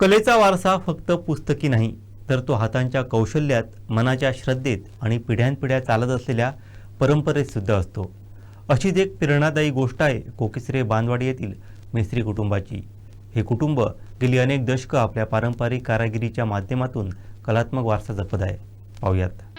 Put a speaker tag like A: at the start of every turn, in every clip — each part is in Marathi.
A: कलेचा वारसा फक्त पुस्तकी नाही तर तो हातांच्या कौशल्यात मनाच्या श्रद्धेत आणि पिढ्यानपिढ्या चालत असलेल्या परंपरेतसुद्धा असतो. अशीच एक प्रेरणादायी गोष्ट आहे कोकिसरे बांदवाडी येथील मिस्त्री कुटुंबाची. हे कुटुंब गेली अनेक दशकं आपल्या पारंपरिक कारागिरीच्या माध्यमातून कलात्मक वारसा जपत आहे. पाहूयात.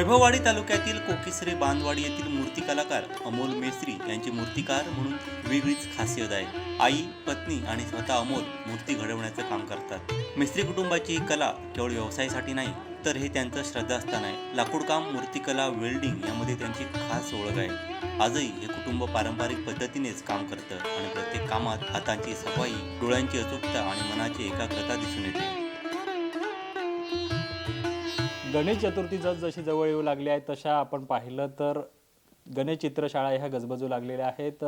A: वैभववाडी तालुक्यातील कोकिसरे बांधवाडी येथील मूर्ती कलाकार अमोल मेस्त्री यांची मूर्तिकार म्हणून वेगळीच खासियत आहे. आई पत्नी आणि स्वतः अमोल मूर्ती घडवण्याचं काम करतात. मेस्त्री कुटुंबाची ही कला केवळ व्यवसायासाठी नाही तर हे त्यांचं श्रद्धास्थान आहे. लाकूडकाम मूर्तिकला वेल्डिंग यामध्ये त्यांची खास ओळख आहे. आजही हे कुटुंब पारंपरिक पद्धतीनेच काम करतं आणि प्रत्येक कामात हातांची सफाई डोळ्यांची अचूकता आणि मनाची एकाग्रता दिसून येते.
B: गणेश चतुर्थी जसजशी जवळ येऊ लागली आहे तशा आपण पाहिलं तर गणेश चित्रशाळा ह्या गजबजू लागलेल्या आहेत.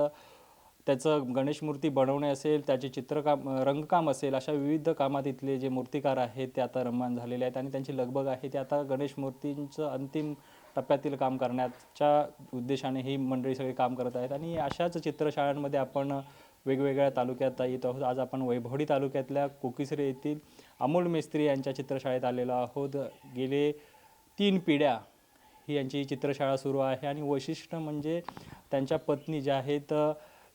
B: त्याचं गणेश मूर्ती बनवणे असेल त्याचे चित्रकाम रंगकाम असेल अशा विविध कामात इथले जे मूर्तिकार आहेत ते आता रममान झालेले आहेत आणि त्यांची लगबग आहे. ते आता गणेश मूर्तींचं अंतिम टप्प्यातील काम करण्याच्या उद्देशाने ही मंडळी सगळी काम करत आहेत आणि अशाच चित्रशाळांमध्ये आपण वेगवेगळ्या तालुक्यात येत आहोत. आज आपण वैभवडी तालुक्यातल्या कोकिसरे येथील अमोल मेस्त्री यांच्या चित्रशाळेत आलेलो आहोत. गेले तीन पिढ्या ही यांची चित्रशाळा सुरू आहे आणि वैशिष्ट्य म्हणजे त्यांच्या पत्नी ज्या आहेत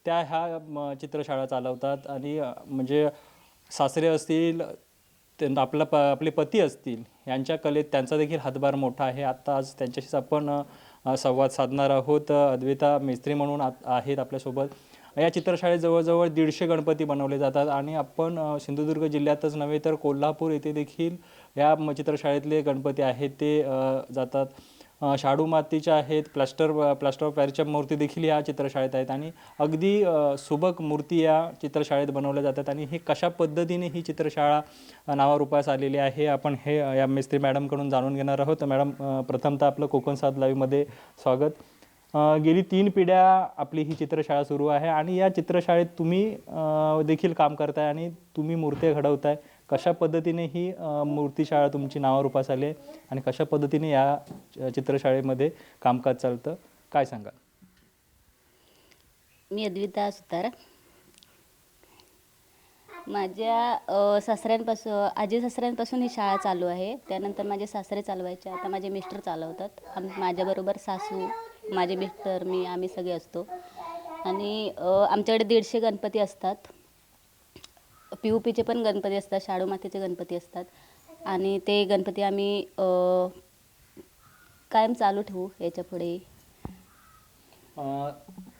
B: त्या ह्या चित्रशाळा चालवतात आणि म्हणजे सासरे असतील त्यांना आपला प आपले पती असतील यांच्या कलेत त्यांचा देखील हातभार मोठा आहे. आत्ता आज त्यांच्याशीच आपण संवाद साधणार आहोत. अ, अद्वैता मेस्त्री म्हणून आत- आहेत आपल्यासोबत. या चित्रशाळेत जवळजवळ दीडशे गणपती बनवले जातात. आणि आपण सिंधुदुर्ग जिल्ह्यातच नव्हे तर कोल्हापूर येथे देखील या म- चित्रशाळेतले गणपती आहेत ते जातात. शाडू मातीच्या आहेत प्लॅस्टर प्लॅस्टर ऑफ पॅरिसच्या मूर्ती देखील या चित्रशाळेत आहेत. आणि अगदी सुबक मूर्ती या चित्रशाळेत बनवल्या जातात. आणि हे कशा पद्धतीने ही चित्रशाळा नावारूपास आलेली आहे आपण हे या मिस्त्री मॅडमकडून जाणून घेणार आहोत. मॅडम प्रथमतः आपलं कोकण सात लाईव्हमध्ये स्वागत. गेली तीन पिढ्या आपली ही चित्रशाळा सुरू आहे आणि या चित्रशाळेत तुम्ही देखील काम करताय आणि तुम्ही मूर्त्या घडवताय. कशा पद्धतीने ही मूर्तीशाळा तुमची नावारूपास आली आहे आणि कशा पद्धतीने या चित्रशाळेमध्ये कामकाज चालतं? काय सांगाल?
C: मी अद्विता सुतार. माझ्या सासऱ्यांपासून आजी सासऱ्यांपासून ही शाळा चालू आहे. त्यानंतर माझे सासरे चालवायचे आता माझे मिस्टर चालवतात. आम माझ्याबरोबर सासू माझे मिस्टर मी आम्ही सगळे असतो. आणि आमच्याकडे दीडशे गणपती असतात. पी यू पीचे पण गणपती असतात शाडू मातीचे गणपती असतात. आणि ते गणपती आम्ही कायम चालू ठेवू
B: याच्यापुढे.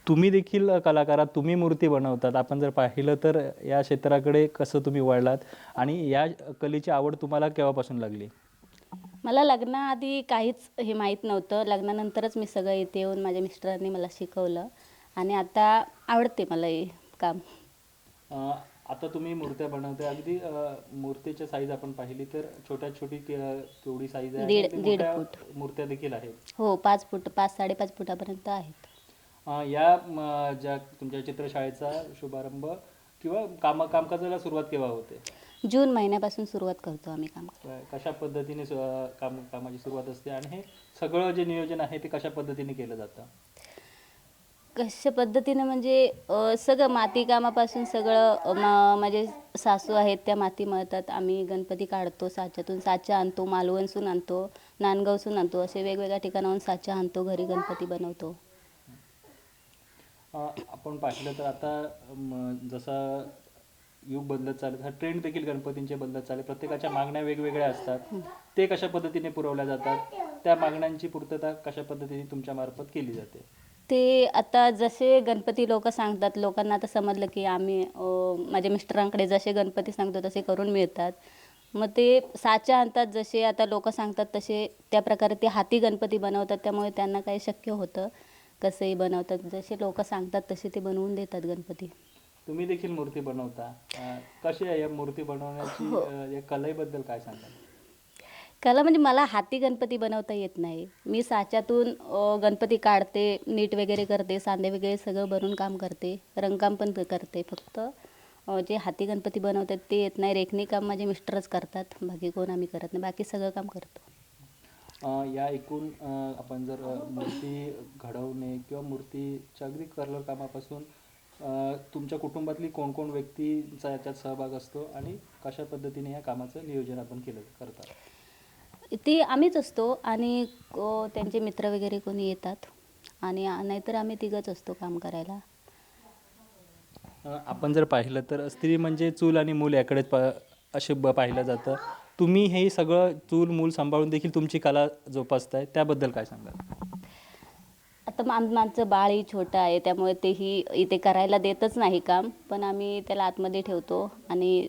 B: तुम्ही देखील कलाकार तुम्ही मूर्ती बनवतात. आपण जर पाहिलं तर या क्षेत्राकडे कसं तुम्ही वळलात? आणि या कलेची आवड तुम्हाला केव्हापासून लागली?
C: मला लग्नाआधी काहीच हे माहीत नव्हतं. लग्नानंतरच मी सगळं इथे येऊन माझ्या मिस्टरांनी मला शिकवलं. आणि आता आवडते मला हे काम.
B: अ, आता तुम्ही मूर्त्या बनवताय. अगदी अ, मूर्तीच्या साईज आपण पाहिली तर छोट्यात छोटी के- केवढी साईज आहे?
C: दीड-
B: आणि
C: दीड
B: मोठ्या
C: फूट.
B: मूर्त्या देखील आहेत.
C: हो पाच फूट पाच साडेपाच फुटापर्यंत आहेत.
B: अ, या म, ज्या तुमच्या चित्रशाळेचा शुभारंभ किंवा काम कामकाजाला सुरुवात केव्हा होते?
C: जून महिन्यापासून सुरुवात करतो आम्ही काम.
B: कशा पद्धतीने काम कामाची सुरुवात असते आणि हे सगळं जे नियोजन आहे ते कशा पद्धतीने केलं जातं?
C: कशा पद्धतीनं म्हणजे सगळं माती कामापासून सगळं माझे सासू आहेत त्या माती मळतात. आम्ही गणपती काढतो साच्यातून साचा आणतो मालवणसून आणतो नांदगावसून आणतो असे वेगवेगळ्या ठिकाणाहून साचा आणतो घरी गणपती बनवतो.
B: आपण पाहिलं तर आता जसा युग बदलत चालत हा ट्रेंड देखील गणपतींचे बदलत चालले. प्रत्येकाच्या मागण्या वेगवेगळ्या असतात. ते कशा पद्धतीने पुरवल्या जातात? त्या मागण्यांची पूर्तता कशा पद्धतीने तुमच्या मार्फत केली जाते?
C: ते आता जसे गणपती लोक सांगतात लोकांना आता समजलं की आम्ही माझ्या मिस्टरांकडे जसे गणपती सांगतो तसे करून मिळतात. मग ते साच्या आणतात जसे आता लोक सांगतात तसे त्या प्रकारे ते हाती गणपती बनवतात. त्यामुळे त्यांना काही शक्य होतं. कसंही बनवतात जसे लोक सांगतात तसे ते बनवून देतात गणपती.
B: तुम्ही देखील मूर्ती बनवता. कशी आहे या मूर्ती बनवण्याची अ, या कलेबद्दल काय सांगाल?
C: कला म्हणजे मला हाती गणपती बनवता येत नाही. मी साच्यातून अं, गणपती काढते नीट वगैरे करते सांधे वगैरे सगळं भरून काम करते रंगकाम पण करते फक्त. अं, जे हाती गणपती बनवतात ते येत नाही. रेखणी काम माझे मिस्टरच करतात. बाकी कोण आम्ही करत नाही. बाकी सगळं काम करतो.
B: अ, या एकूण अ, आपण जर अ, मूर्ती घडवणे किंवा मूर्तीच्या अगदी कलर कामापासून तुमच्या कुटुंबातली कोण कोण व्यक्तींचा याच्यात सहभाग असतो आणि कशा पद्धतीने या कामाचं नियोजन आपण केलं करतात?
C: ती आम्हीच असतो आणि त्यांचे मित्र वगैरे कोणी येतात आणि नाहीतर आम्ही तिघंच असतो काम करायला.
B: आपण जर पाहिलं तर स्त्री म्हणजे चूल आणि मूल याकडेच प असे ब पाहिलं जातं. तुम्ही हे सगळं चूल मूल सांभाळून देखील तुमची कला जोपासताय त्याबद्दल काय सांगाल?
C: आता आमचं बाळही छोटं आहे त्यामुळे तेही इथे करायला देतच नाही काम. पण आम्ही त्याला आतमध्ये ठेवतो आणि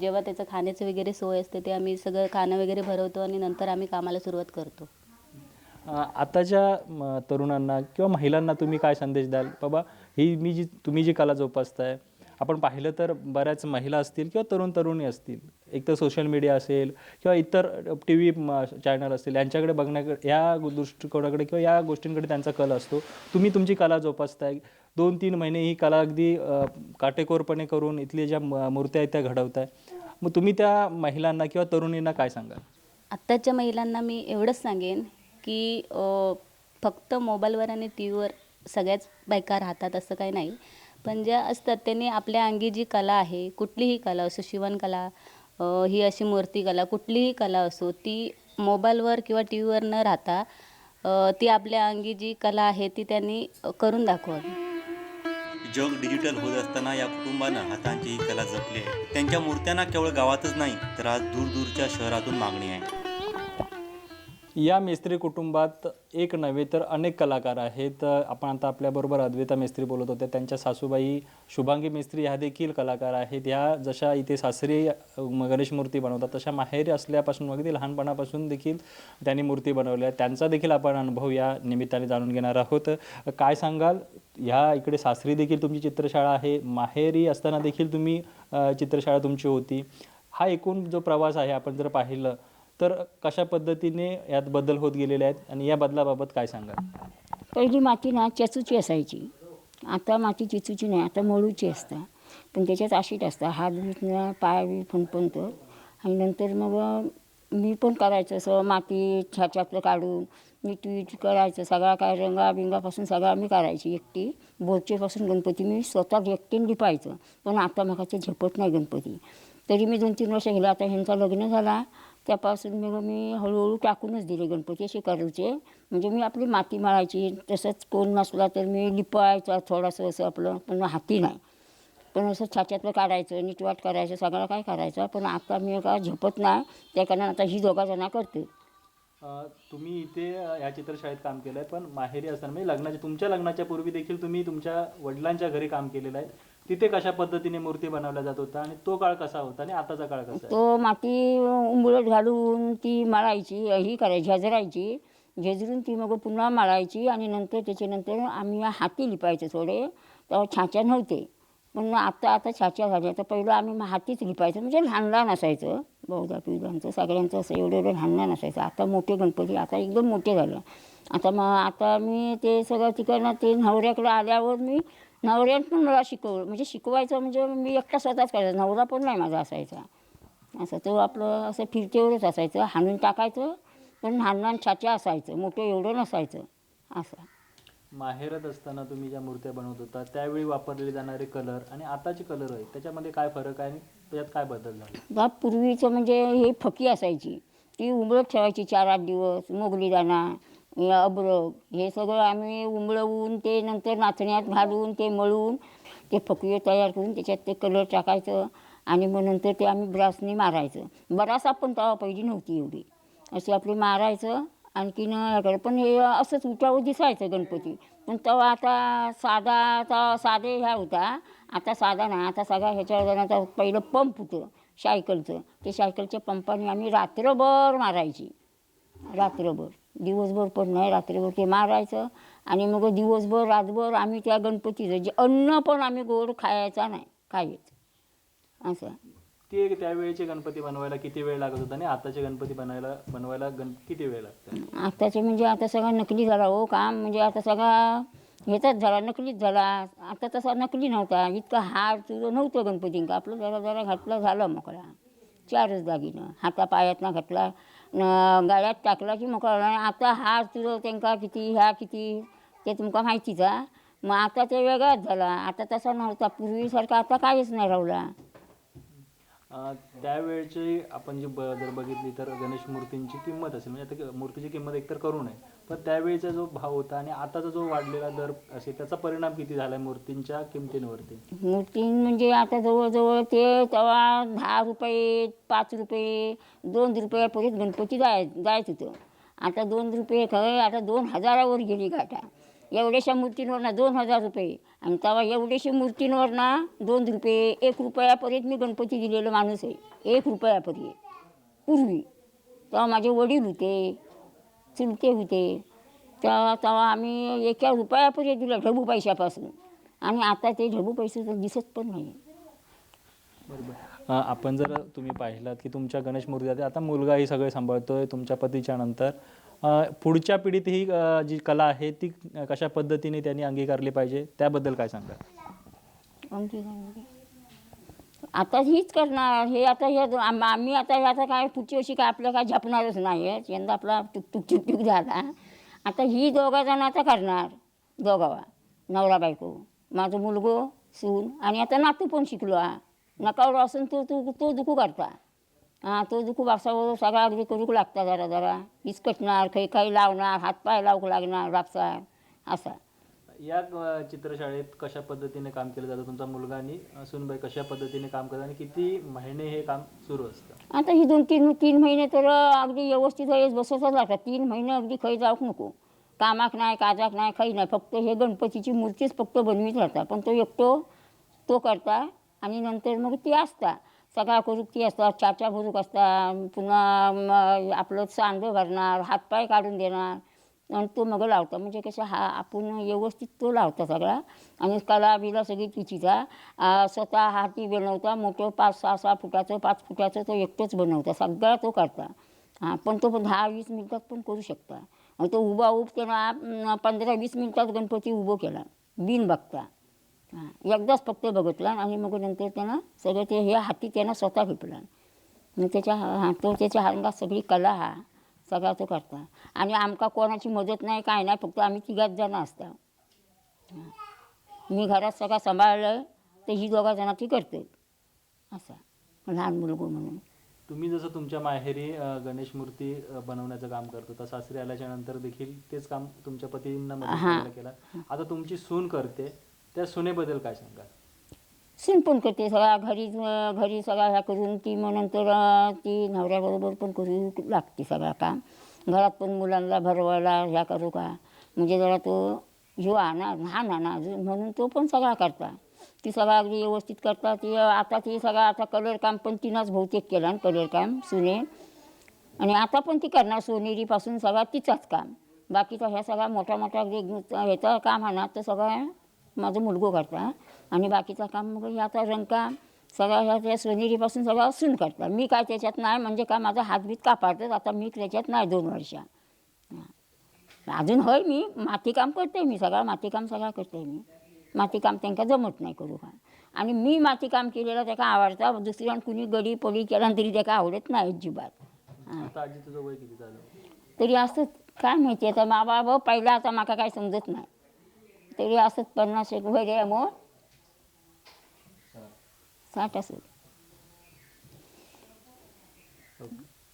C: जेव्हा त्याचं खाण्याचं वगैरे सोय असते ते आम्ही सगळं खाणं वगैरे भरवतो आणि नंतर आम्ही कामाला सुरुवात करतो.
B: आताच्या म, तरुणांना किंवा महिलांना तुम्ही काय संदेश द्याल? बाबा ही मी जी तुम्ही जी कला जोपासताय आपण पाहिलं तर बऱ्याच महिला असतील किंवा तरुण तरुणी असतील एक तर सोशल मीडिया असेल किंवा इतर टी व्ही चॅनल असतील यांच्याकडे बघण्याकडे या दृष्टिकोनाकडे किंवा या गोष्टींकडे त्यांचा कल असतो. तुम्ही तुमची कला जोपासताय. दोन तीन महिने ही कला अगदी काटेकोरपणे करून इथली ज्या मूर्त्या आहेत त्या घडवताय. मग तुम्ही त्या महिलांना किंवा तरुणींना काय सांगाल?
C: आत्ताच्या महिलांना मी एवढंच सांगेन की फक्त मोबाईलवर आणि टी व्हीवर सगळ्याच बायका राहतात असं काही नाही. पण ज्या असतात त्यांनी आपल्या अंगी जी कला आहे कुठलीही कला असो शिवणकला ही अशी मूर्तिकला कुठलीही कला असो ती मोबाईलवर किंवा टी व्हीवर न राहता ती आपल्या अंगी जी कला आहे ती त्यांनी करून दाखवावी.
A: जग डिजिटल होत असताना या कुटुंबानं हातांची ही कला जपली आहे. त्यांच्या मूर्त्यांना केवळ गावातच नाही तर आज दूरदूरच्या शहरातून मागणी आहे.
B: या मेस्त्री कुटुंबात एक नव्हे तर अनेक कलाकार आहेत. आपण आता आपल्याबरोबर अद्वैता मेस्त्री बोलत होते. त्यांच्या सासूबाई शुभांगी मेस्त्री ह्या देखील कलाकार आहेत. ह्या जशा इथे सासरी गणेश मूर्ती बनवतात तशा माहेरी असल्यापासून अगदी लहानपणापासून देखील त्यांनी मूर्ती बनवल्या त्यांचा देखील आपण अनुभव या निमित्ताने जाणून घेणार आहोत. काय सांगाल? ह्या इकडे सासरी देखील तुमची चित्रशाळा आहे. माहेरी असताना देखील तुम्ही चित्रशाळा तुमची होती. हा एकूण जो प्रवास आहे आपण जर पाहिलं तर कशा पद्धतीने यात बदल होत गेलेले आहेत आणि या बदलाबाबत काय सांगा
D: पहिली माती ना चेचूची असायची. आता माती चिचूची नाही आता मळूची असतं. पण त्याच्यात आशीट असतं. हात बीत पाय बी फणफणतं. आणि नंतर मग मी पण करायचं असं माती छाच्यातलं काढून मीठ वीट करायचं. सगळा काय रंगा बिंगापासून सगळा मी करायची एकटी. बोरचेपासून गणपती मी स्वतः एकटीने लिपायचं. पण आता मग ते झेपत नाही गणपती. तरी मी दोन तीन वर्ष गेले. आता ह्यांचा लग्न झाला. त्यापासून मग मी हळूहळू टाकूनच दिले गणपती असे करायचे म्हणजे मी आपली माती मारायची तसंच कोण नसला तर मी लिपायचा थोडंसं असं आपलं पण हाती नाही. पण असं छाच्यातलं काढायचं नीटवाट करायचं सगळं काय करायचं पण आता मी का झोपत नाही त्या कारण आता ही दोघाजणा करते
B: तुम्ही इथे या चित्रशाळेत काम केलं आहे पण माहेरी असताना म्हणजे लग्नाच्या तुमच्या लग्नाच्या पूर्वी देखील तुम्ही तुमच्या वडिलांच्या घरी काम केलेलं आहे. तिथे कशा पद्धतीने मूर्ती बनवल्या जात होता आणि तो काळ कसा होता आणि आताचा काळ कसा आहे?
D: तो माती उंबळत घालून ती माळायची ही करायची झजरायची झेजरून ती मग पुन्हा माळायची आणि नंतर त्याच्यानंतर आम्ही हाती लिपायचे थोडे. तेव्हा छाच्या नव्हते. पण आता आता छाच्या झाल्या. तर पहिलं आम्ही मग हातीच लिपायचं. म्हणजे लहान लहान असायचं. बहुधा पिढ्यांचं सगळ्यांचं असं एवढं एवढं लहान लहान असायचं. आता मोठे गणपती आता एकदम मोठे झाले. आता मग आता मी ते सगळं तिकडनं ते नवऱ्याकडे आल्यावर मी नवऱ्यानं पण मला शिकवलं म्हणजे शिकवायचं म्हणजे मी एकटा स्वतःच करायचा. नवरा पण नाही माझा असायचा. असं तो आपलं असं फिरतेवरच असायचं. हाणून टाकायचं पण लहान लहान छाच्या असायचं. मोठं एवढं नसायचं. असं.
B: माहेरात असताना तुम्ही ज्या मूर्त्या बनवत होता त्यावेळी वापरले जाणारे कलर आणि आताचे कलर आहेत त्याच्यामध्ये काय फरक आहे आणि त्याच्यात काय बदल झाला?
D: पूर्वीचं म्हणजे हे फकी असायची. ती उंबळत ठेवायची चार आठ दिवस मोगली दाणा अब्रक हे सगळं आम्ही उंबळवून ते नंतर नाचण्यात घालून ते मळून ते फकवे तयार करून त्याच्यात ते कलर टाकायचं आणि मग नंतर ते आम्ही ब्रासने मारायचं. बरासा पण तवा पहिली नव्हती एवढी. असे आपले मारायचं आणखीन हे करायचं. पण हे असंच उठावर दिसायचं गणपती. पण तवा आता साधा आता साधे ह्या होता. आता साधा नाही. आता सगळा ह्याच्यावर आता पहिलं पंप होतं सायकलचं. ते सायकलच्या पंपाने आम्ही रात्रभर मारायची. रात्रभर. दिवसभर पण नाही रात्रभर ते मारायचं. आणि मग दिवसभर रातभर आम्ही त्या गणपतीचं जे अन्न पण आम्ही गोड खायचा नाही खायचं असं.
B: ते त्यावेळेचे गणपती बनवायला किती वेळ लागत होता आणि आताचे गणपती बनवायला बनवायला गण किती वेळ लागतो?
D: आताचे म्हणजे आता सगळा नकली झाला हो काम. म्हणजे आता सगळा ह्याचाच झाला नकलीच झाला. आता तसा नकली नव्हता. इतका हार तुझं नव्हतं गणपतींका आपलं जरा जरा घातला झालं मोकळा. चारच दागिनं. हातापायातनं घातला. गाड्यात टाकला की मोकळा झाला. आता हार तुझं त्यांका किती ह्या किती ते तुमका माहितीच. हा मग आता ते वेगळाच झाला. आता तसा नव्हता. पूर्वीसारखा आता काहीच नाही राहिला.
B: त्यावेळची आपण जी ब जर बघितली तर गणेश मूर्तींची किंमत असेल म्हणजे आता मूर्तीची किंमत एकतर करून आहे पण त्यावेळीचा जो भाव होता आणि आताचा जो वाढलेला दर असेल त्याचा परिणाम किती झाला आहे मूर्तींच्या किमतींवरती?
D: मूर्ती म्हणजे आता जवळजवळ ते तेव्हा दहा रुपये पाच रुपये दोन रुपयापर्यंत गणपती जाय जायच होतं. आता दोन रुपये खरं आता दोन हजारावर गेली गाठा एवढ्याशा मूर्तींवर ना दोन हजार रुपये. आणि तेव्हा एवढ्याशा मूर्तींवर ना दोन रुपये एक रुपयापर्यंत मी गणपती दिलेलं माणूस आहे. एक रुपयापर्यंत. पूर्वी. तेव्हा माझे वडील होते. चुलते होते. तेव्हा तेव्हा आम्ही एका रुपयापर्यंत दिलं ढबू पैशापासून. आणि आता ते ढबू पैसे तर दिसत पण नाही.
B: बरोबर. आपण जर तुम्ही पाहिलात की तुमच्या गणेश मूर्ती आता मुलगा ही सगळे सांभाळतोय तुमच्या पतीच्या नंतर. पुढच्या पिढीत ही जी कला आहे ती कशा पद्धतीने त्यांनी अंगीकारली पाहिजे? त्याबद्दल काय सांगा?
D: आता हीच करणार हे आता हे आम- आम्ही आता हे आता काय पुढची वर्षी काय आपलं काय झपणारच नाही आहे. यंदा आपला टुकटुक टुकटुक झाला. आता ही दोघा जण आता करणार. दोघावा नवरा बायको. माझं मुलगो सून आणि आता नातू पण शिकलो. हा. नकावर असून तो तू तो दुखू करता. हां तो दुखू बापसावर सगळा अगदी करूक लागता जरा जरा. हिसकटणार काही काही लावणार हातपाय लावूक लागणार बापसा असा.
B: या चित्रशाळेत कशा पद्धतीने काम केलं जातं? तुमचा मुलगा आणि सुनबाई कशा पद्धतीने काम करतात आणि किती महिने हे काम सुरू असतं?
D: आता ही दोन तीन तीन महिने तर अगदी व्यवस्थित वेळेस बसतच राहतात तीन महिने अगदी खै जाऊक नको. कामाक नाही काजाक नाही काही नाही. फक्त हे गणपतीची मूर्तीच फक्त बनवीत राहता पण तो एकटो तो करता आणि नंतर मग ती असता. सगळा करूक ती असतात चाचा भरूक असता पुन्हा म- आपलं सांडं भरणार हातपाय काढून देणार. आणि तो मग लावता. म्हणजे कसं हा आपण व्यवस्थित तो लावता सगळा. आणि कला बिला सगळी तिचीचा. स्वतः हाती बनवता मोठं पाच सहा सहा फुटाचं पाच फुटाचं तो एकटोच बनवता. सगळा तो करता. हां पण तो पण दहा वीस मिनटात पण करू शकता. आणि तो उभा उभ त्यानं पंधरा वीस मिनटात गणपती उभं केला. बिन बघता. हां एकदाच फक्त बघितला आणि मग नंतर त्यानं सगळं ते हे हाती त्यानं स्वतः घेतला. मग त्याच्या हा तो त्याच्या अंगात सगळी कला हा सगळा तो करता. आणि आमका कोणाची मदत नाही काय नाही फक्त आम्ही तिघात जण असता. मी घरात सगळा सांभाळलं तर ही दोघा जण ती करते असं. लहान मुलगो म्हणून.
B: तुम्ही जसं तुमच्या माहेरी अं, गणेश मूर्ती अं, बनवण्याचं काम करतो तर सासरी आल्याच्यानंतर देखील तेच काम तुमच्या पतींना मदत. करायला केलं. आता तुमची सून करते. त्या सुनेबद्दल काय सांगा
D: सून पण करते सगळा घरी घरी सगळा ह्या करून ती मग नंतर ती नवऱ्याबरोबर पण करू लागते सगळा काम. घरात पण मुलांना भरवायला ह्या करू का? म्हणजे जरा तो ह्यो आणा लहान आणा अजून. म्हणून तो पण सगळा करता. ती सगळा अगदी व्यवस्थित करता. ती आता ती सगळा आता कलर काम पण तिनंच बहुतेक केलं कलर काम सुने. आणि आता पण ती करणार सोनेरीपासून सगळा तिचाच काम. बाकीचा ह्या सगळा मोठा मोठा अगदी ह्याचा काम आणा तर सगळा माझं मुलगो करता. आणि बाकीचं काम मग हे आता रंगकाम सगळा ह्या त्या सोनेरीपासून सगळं असून करता. मी काय त्याच्यात नाही म्हणजे काय माझा हातबीत कापाडतात आता मी त्याच्यात नाही दोन वर्षा. अजून होय मी मातीकाम करते मी सगळं मातीकाम सगळं करते मी. मातीकाम त्यांना जमत नाही करू. का आणि मी मातीकाम केलेलं त्याका आवडता. दुसऱ्यान कुणी गडी पडी केला तरी त्याका आवडत नाही अजिबात. तरी असं काय माहिती आता मा बाबा पहिला आता माका काय समजत नाही. तरी असंच पन्नास एक वगैरे मग साठ असेल.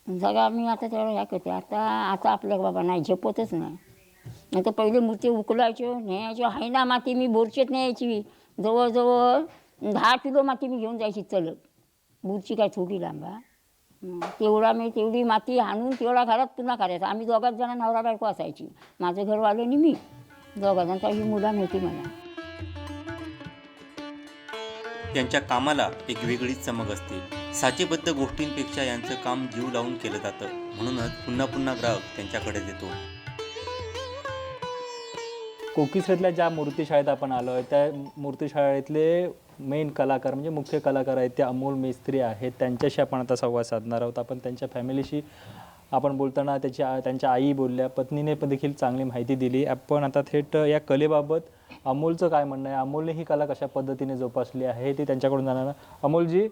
D: जगा मी आता तेवढं ह्या करते. आता आता आपल्या बाबा नाही झेपतच नाही. नाही तर पहिले मूर्ती उकलायचो न्यायचो. हाय ना माती मी बोरचेत न्यायची. जवळजवळ दहा किलो माती मी घेऊन जायची चलत. बुरची काय थोडी लांबा तेवढा मी तेवढी माती आणून तेवढा घरात पुन्हा करायचा आम्ही दोघाच जण नवरा बायको असायची. माझं घरवाले आणि मी. दोघा जण ही मुलं नव्हती मला
A: त्यांच्या कामाला एक वेगळीच चमक असते. साचेबद्ध गोष्टींपेक्षा यांचं काम जीव लावून केलं जातं. म्हणूनच पुन्हा पुन्हा ग्राहक त्यांच्याकडे येतो
B: कोकिसरेतल्या ज्या मूर्तीशाळेत आपण आलो आहे त्या मूर्तीशाळेतले मेन कलाकार म्हणजे मुख्य कलाकार आहेत ते अमोल मेस्त्री आहेत. त्यांच्याशी आपण आता संवाद साधणार आहोत. आपण त्यांच्या फॅमिलीशी आपण बोलताना त्याची त्यांच्या आई बोलल्या पत्नीने पण देखील चांगली माहिती दिली. आपण आता थेट या कलेबाबत अमोलचं काय म्हणणं आहे? अमोलने ही कला कशा पद्धतीने जोपासली आहे ती त्यांच्याकडून जाणार अमोलजी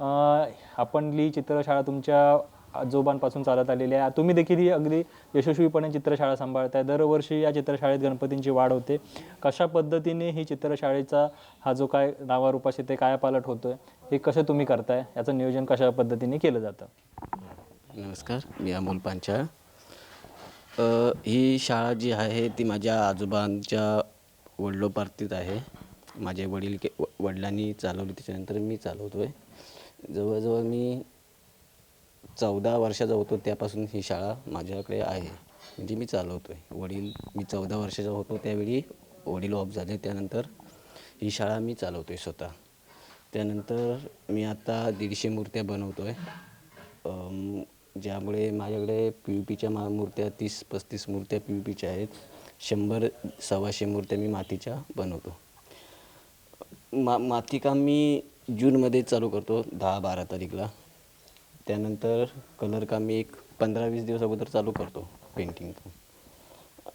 B: अं, आपण ली चित्रशाळा तुमच्या आजोबांपासून चालत आलेली आहे. तुम्ही देखील ही अगदी यशस्वीपणे चित्रशाळा सांभाळताय. दरवर्षी या चित्रशाळेत गणपतींची वाढ होते. कशा पद्धतीने ही चित्रशाळेचा हा जो काय नावारूपाशी ते कायापालट होतोय हे कसं तुम्ही करताय? याचं नियोजन कशा पद्धतीने केलं जातं?
E: नमस्कार मी अमोल पांचाळ. ही शाळा जी आहे ती माझ्या आजोबांच्या वडिलोपार्थित आहे. माझे वडील के व- वडिलांनी चालवली त्याच्यानंतर मी चालवतो आहे जवळजवळ मी चौदा वर्षाचा होतो त्यापासून ही शाळा माझ्याकडे आहे. म्हणजे मी चालवतो आहे वडील मी चौदा वर्षाचा होतो त्यावेळी. वडील ऑफ झाले त्यानंतर ही शाळा मी चालवतो आहे स्वतः. त्यानंतर मी आता दीडशे मूर्त्या बनवतो आहे ज्यामुळे माझ्याकडे पी यू पीच्या मा मूर्त्या तीस पस्तीस मूर्त्या पी यू पीच्या आहेत. शंभर सव्वाशे मूर्त्या मी मातीच्या बनवतो. मा मातीकाम मी जूनमध्ये चालू करतो दहा बारा तारीखला. त्यानंतर कलरकाम मी एक पंधरा वीस दिवस अगोदर चालू करतो पेंटिंग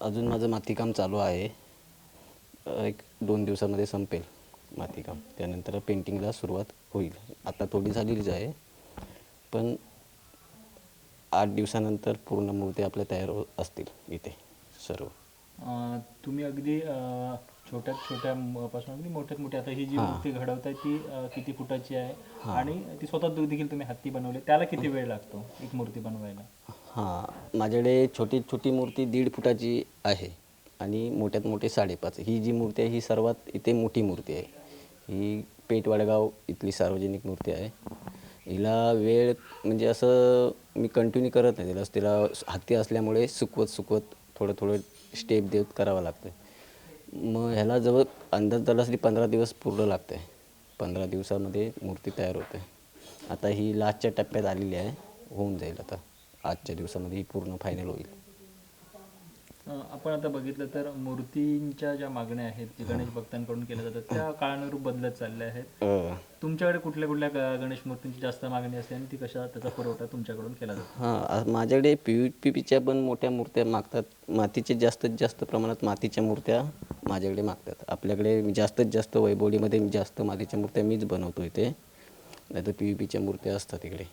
E: अजून माझं मातीकाम चालू आहे. एक दोन दिवसामध्ये संपेल मातीकाम. त्यानंतर पेंटिंगला सुरुवात होईल. आता थोडी झालेलीच आहे पण आठ दिवसानंतर पूर्ण मूर्ती आपल्या तयार हो-, असतील इथे सर्व.
B: तुम्ही अगदी छोट्यात छोट्या पासून अगदी मोठ्यात मोठी आता ही जी मूर्ती घडवताय ती अं, किती फुटाची आहे? आणि ती स्वतः देखील तुम्ही हत्ती बनवली. त्याला किती वेळ लागतो एक मूर्ती बनवायला?
E: हां. माझ्याकडे छोटी छोटी मूर्ती दीड फुटाची आहे आणि मोठ्यात मोठे साडेपाच. ही जी मूर्ती आहे ही सर्वात इथे मोठी मूर्ती आहे. ही पेठ वडगाव इथली सार्वजनिक मूर्ती आहे. हिला वेळ म्हणजे असं मी कंटिन्यू करत नाही. तिला तिला हत्ती असल्यामुळे सुकवत सुकवत थोडं थोडं स्टेप देत करावं लागतं मग ह्याला जवळ अंदाज झाला तरी पंधरा दिवस पूर्ण लागते पंधरा दिवसामध्ये मूर्ती तयार होते. आता ही लास्टच्या टप्प्यात आलेली आहे. होऊन जाईल आता. आजच्या दिवसामध्ये ही पूर्ण फायनल होईल.
B: आपण आता बघितलं तर मूर्तींच्या ज्या मागण्या आहेत जे गणेश भक्तांकडून केल्या जातात त्या काळानुरूप बदलत चालल्या आहेत.
E: अ,
B: तुमच्याकडे कुठल्या कुठल्या गणेश मूर्तींची जास्त मागणी असते आणि ती कशा त्याचा पुरवठा तुमच्याकडून केला जातो?
E: हां माझ्याकडे पी पी पीच्या पण मोठ्या मूर्त्या मागतात. मातीचे जास्तीत जास्त प्रमाणात मातीच्या मूर्त्या माझ्याकडे मागतात. आपल्याकडे जास्तीत जास्त वैभवडीमध्ये जास्त मातीच्या मूर्त्या मीच बनवतो इथे. नाही तर पी पीच्या मूर्त्या असतात इकडे.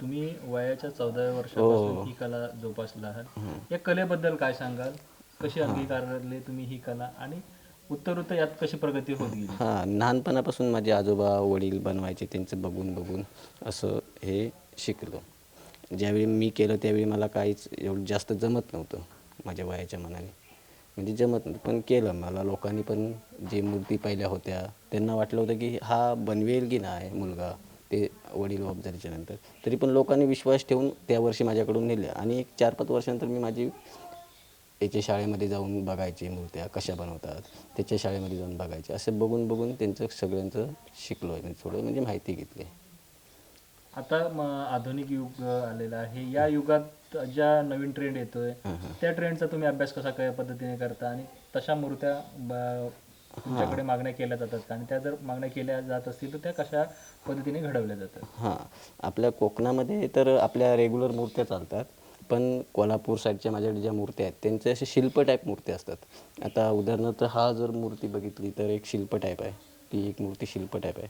B: तुम्ही वयाच्या चौदाव्या वर्षापासून ही कला जोपासला आहात. या कलेबद्दल काय सांगाल? कशी अंगीकारले तुम्ही ही कला आणि उत्तरोत्तर यात कशी प्रगती होत गेली?
E: हां लहानपणापासून माझे आजोबा वडील बनवायचे त्यांचं बघून बघून असं हे शिकलो. ज्यावेळी मी केलं त्यावेळी मला काहीच एवढं जास्त जमत नव्हतं माझ्या वयाच्या मनाने. म्हणजे जमत नव्हतं पण केलं. मला लोकांनी पण जे मूर्ती पहिल्या होत्या त्यांना वाटलं होतं की हा बनवेल की नाही मुलगा? ते वडील ऑफ झाल्याच्यानंतर. तरी पण लोकांनी विश्वास ठेवून त्या वर्षी माझ्याकडून नेले. आणि एक चार पाच वर्षानंतर मी माझी याच्या शाळेमध्ये जाऊन बघायचे मूर्त्या कशा बनवतात त्याच्या शाळेमध्ये जाऊन बघायचे. असं बघून बघून त्यांचं सगळ्यांचं शिकलो आहे थोडं म्हणजे माहिती घेतली.
B: आता म, आधुनिक युग आलेलं आहे. या युगात ज्या नवीन ट्रेंड येतोय त्या ट्रेंडचा तुम्ही अभ्यास कसा काय पद्धतीने करता? आणि तशा मूर्त्या तुमच्याकडे मागण्या केल्या जातात. का आणि त्या जर मागण्या केल्या जात असतील तर त्या कशा पद्धतीने घडवल्या जातात?
E: हां. आपल्या कोकणामध्ये तर आपल्या रेग्युलर मूर्त्या चालतात. पण कोल्हापूर साईडच्या माझ्याकडे ज्या मूर्त्या आहेत त्यांचे असे शिल्प टाईप मूर्त्या असतात. आता उदाहरणार्थ हा जर मूर्ती बघितली तर एक शिल्प टाईप आहे. ती एक मूर्ती शिल्प टाईप आहे.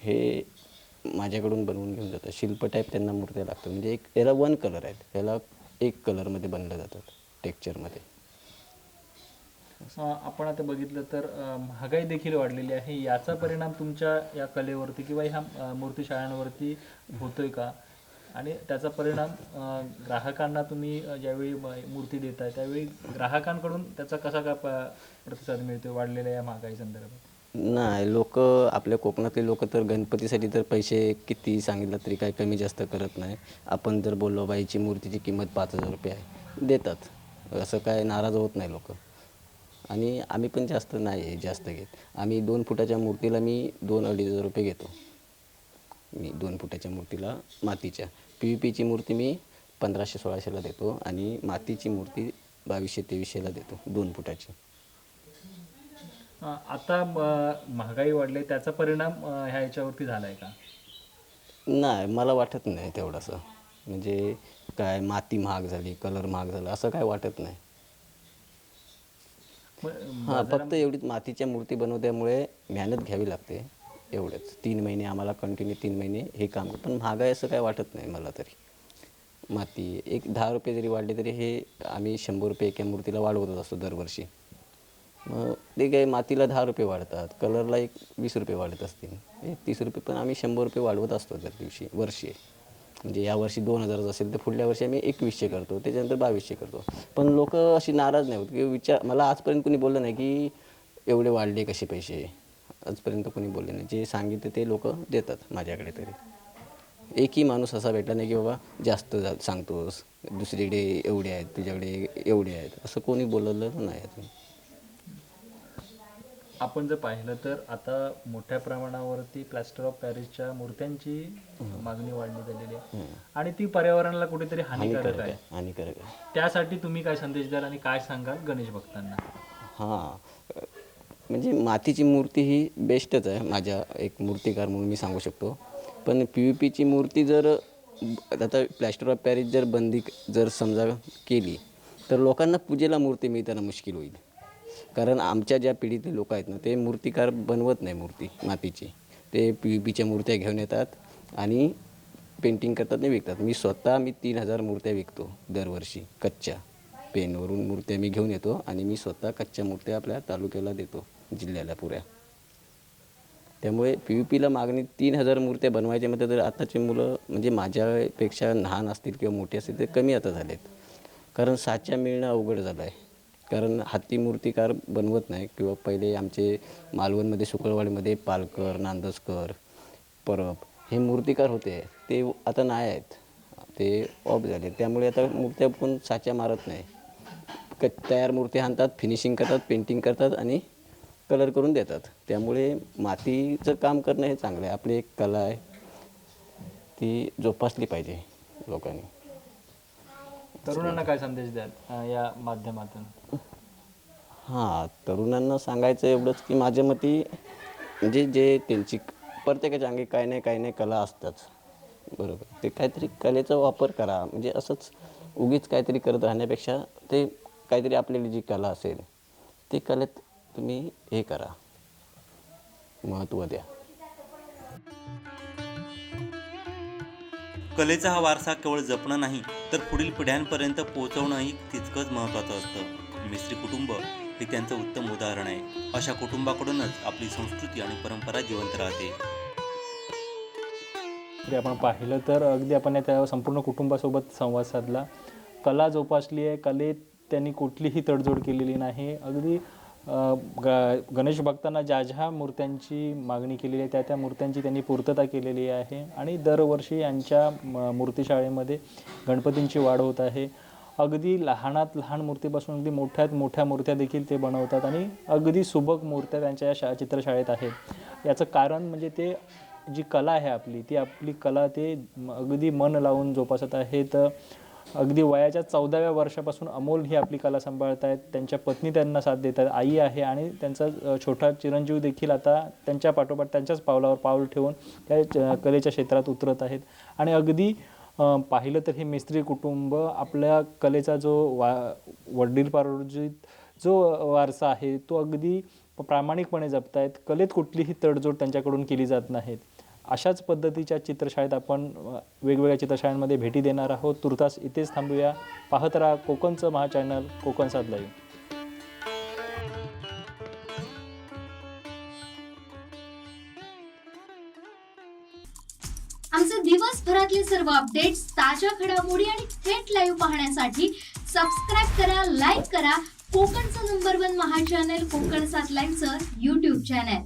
E: हे माझ्याकडून बनवून घेऊन जातात. शिल्प टाईप त्यांना मूर्त्या लागतात. म्हणजे एक याला वन कलर आहेत. याला एक कलरमध्ये बनल्या जातात. टेक्चरमध्ये
B: आपण आता बघितलं तर महागाई देखील वाढलेली आहे. याचा परिणाम तुमच्या या कलेवरती किंवा ह्या मूर्तीशाळांवरती होतोय का? आणि त्याचा परिणाम ग्राहकांना तुम्ही ज्यावेळी मूर्ती देताय त्यावेळी ग्राहकांकडून त्याचा कसा काय प्रतिसाद मिळतो वाढलेल्या या महागाई संदर्भात?
E: नाही लोक आपल्या कोकणातले लोक तर गणपतीसाठी तर पैसे किती सांगितलं तरी काही कमी जास्त करत नाही. आपण जर बोललो बाईची मूर्तीची किंमत पाच हजार रुपये आहे देतात. असं काय नाराज होत नाही लोक. आणि आम्ही पण जास्त नाही जास्त घेत. आम्ही दोन फुटाच्या मूर्तीला मी दोन अडीच हजार रुपये घेतो. मी दोन फुटाच्या मूर्तीला मातीच्या. पी व्ही पीची मूर्ती मी पंधराशे सोळाशेला देतो आणि मातीची मूर्ती बावीसशे तेवीसशेला देतो दोन फुटाची.
B: आता महागाई वाढली त्याचा परिणाम ह्या याच्यावरती झालाय का?
E: नाही मला वाटत नाही तेवढंसं म्हणजे काय माती महाग झाली कलर महाग झाला असं काय वाटत नाही. हां फक्त एवढीच मातीच्या मूर्ती बनवल्यामुळे मेहनत घ्यावी लागते एवढंच. तीन महिने आम्हाला कंटिन्यू तीन महिने हे काम पण महागाई असं काय वाटत नाही मला तरी. माती एक दहा रुपये जरी वाढले तरी हे आम्ही शंभर रुपये एका मूर्तीला वाढवतच असतो दरवर्षी. मग ते काही मातीला दहा रुपये वाढतात कलरला एक वीस रुपये वाढत असतील. हे तीस रुपये पण आम्ही शंभर रुपये वाढवत असतो दर दिवशी वर्षी. म्हणजे यावर्षी दोन हजारच असेल तर पुढल्या वर्षी आम्ही एकवीसशे करतो त्याच्यानंतर बावीसशे करतो. पण लोक अशी नाराज नाही होत की विचार मला आजपर्यंत कोणी बोललं नाही की एवढे वाढले कसे पैसे? आजपर्यंत कोणी बोलले नाही. जे सांगितले ते लोक देतात माझ्याकडे तरी. एकही माणूस असा भेटला नाही की बाबा जास्त जा सांगतोस दुसरीकडे एवढे आहेत तुझ्याकडे एवढे आहेत असं कोणी बोललं नाही अजून
B: आपण जर पाहिलं तर आता मोठ्या प्रमाणावरती प्लॅस्टर ऑफ पॅरिसच्या मूर्त्यांची मागणी वाढली झालेली आहे. आणि ती पर्यावरणाला कुठेतरी हानिकारक आहे
E: हानिकारक आहे.
B: त्यासाठी तुम्ही काय संदेश द्याल आणि काय सांगाल गणेश भक्तांना?
E: हां. म्हणजे मातीची मूर्ती ही बेस्टच आहे माझ्या एक मूर्तिकार म्हणून मी सांगू शकतो. पण पी व्ही पीची मूर्ती जर आता प्लॅस्टर ऑफ पॅरिस जर बंदी जर समजा केली तर लोकांना पूजेला मूर्ती मिळताना मुश्किल होईल. कारण आमच्या ज्या पिढीतले लोक आहेत ना ते मूर्तिकार बनवत नाही मूर्ती मातीची. ते पी यू पीच्या मूर्त्या घेऊन येतात आणि पेंटिंग करतात नाही विकतात. मी स्वतः मी तीन हजार मूर्त्या विकतो दरवर्षी कच्च्या. पेनवरून मूर्त्या मी घेऊन येतो आणि मी स्वतः कच्च्या मूर्त्या आपल्या तालुक्याला देतो जिल्ह्याला पुऱ्या. त्यामुळे पी यू पीला मागणी तीन हजार मूर्त्या बनवायच्या मध्ये तर आताची मुलं म्हणजे माझ्यापेक्षा लहान असतील किंवा मोठी असतील ते कमी आता झालेत. कारण साच्या मिळणं अवघड झालं आहे कारण हाती मूर्तिकार बनवत नाही किंवा पहिले आमचे मालवणमध्ये शुक्रवाडीमध्ये पालकर नांदसकर परब हे मूर्तिकार होते. ते आता नाही आहेत. ते ऑफ झाले. त्यामुळे आता मूर्त्या पण साच्या मारत नाही. क तयार मूर्ती आणतात फिनिशिंग करतात पेंटिंग करतात आणि कलर करून देतात. त्यामुळे मातीचं काम करणं हे चांगलं आहे. आपली एक कला आहे ती जोपासली पाहिजे लोकांनी.
B: तरुणांना काय संदेश द्याल या माध्यमातून?
E: हां तरुणांना सांगायचं एवढंच की माझ्या मते म्हणजे जे त्यांची प्रत्येकाच्या अंगी काही नाही काही नाही कला असतात. बरोबर. ते काहीतरी कलेचा वापर करा. म्हणजे असंच उगीच काहीतरी करत राहण्यापेक्षा ते काहीतरी आपल्याली जी कला असेल ती कलेत तुम्ही हे करा. महत्त्व द्या.
A: कलेचा हा वारसा केवळ जपणं नाही तर पुढील पिढ्यांपर्यंत पोहोचवणंही तितकंच महत्त्वाचं असतं. मिस्त्री कुटुंब हे त्यांचं उत्तम उदाहरण आहे. अशा कुटुंबाकडूनच आपली संस्कृती आणि परंपरा जिवंत राहते.
B: आपण पाहिलं तर अगदी आपण या त्या संपूर्ण कुटुंबासोबत संवाद साधला. कला जोपासली आहे. कलेत त्यांनी कुठलीही तडजोड केलेली नाही. अगदी ग गणेश भक्तांना ज्या ज्या मूर्त्यांची मागणी केलेली आहे त्या त्या मूर्त्यांची त्यांनी पूर्तता केलेली आहे आणि दरवर्षी यांच्या म- मूर्तीशाळेमध्ये गणपतींची वाढ होत आहे. अगदी लहानात लहान मूर्तीपासून अगदी मोठ्यात मोठ्या मूर्त्या देखील ते बनवतात आणि अगदी सुबक मूर्त्या त्यांच्या या शा चित्रशाळेत आहेत. याचं कारण म्हणजे ते जी कला आहे आपली ती आपली कला ते अगदी मन लावून जोपासत आहेत. अगदी वयाच्या चौदाव्या वर्षापासून अमोल ही आपली कला सांभाळत आहेत त्यांच्या पत्नी त्यांना साथ देत आहेत आई आहे आणि त्यांचा छोटा चिरंजीव देखील आता त्यांच्या पाठोपाठ त्यांच्याच पावलावर पाऊल ठेवून त्या कलेच्या क्षेत्रात उतरत आहेत. आणि अगदी पाहिलं तर हे मिस्त्री कुटुंब आपल्या कलेचा जो वा वडीलपार्जित जो वारसा आहे तो अगदी प्रामाणिकपणे जपतायत. कलेत कुठलीही तडजोड त्यांच्याकडून केली जात नाहीत. अशाच पद्धतीच्या चित्रशाळेत आपण वेगवेगळ्या चित्रशाळांमध्ये भेटी देणार आहोत. तुर्तास इथेच थांबूया. पाहत राहा कोकणचं महा चॅनल कोकण साधलाई लाईव्ह.
F: आमचे दिवसभरातले सर्व अपडेट्स ताज्या घडामोडी आणि थेट लाईव्ह पाहण्यासाठी सबस्क्राईब करा लाईक करा. कोकणचं number one Maha channel Konkan सात लाईव्हचं युट्यूब चॅनल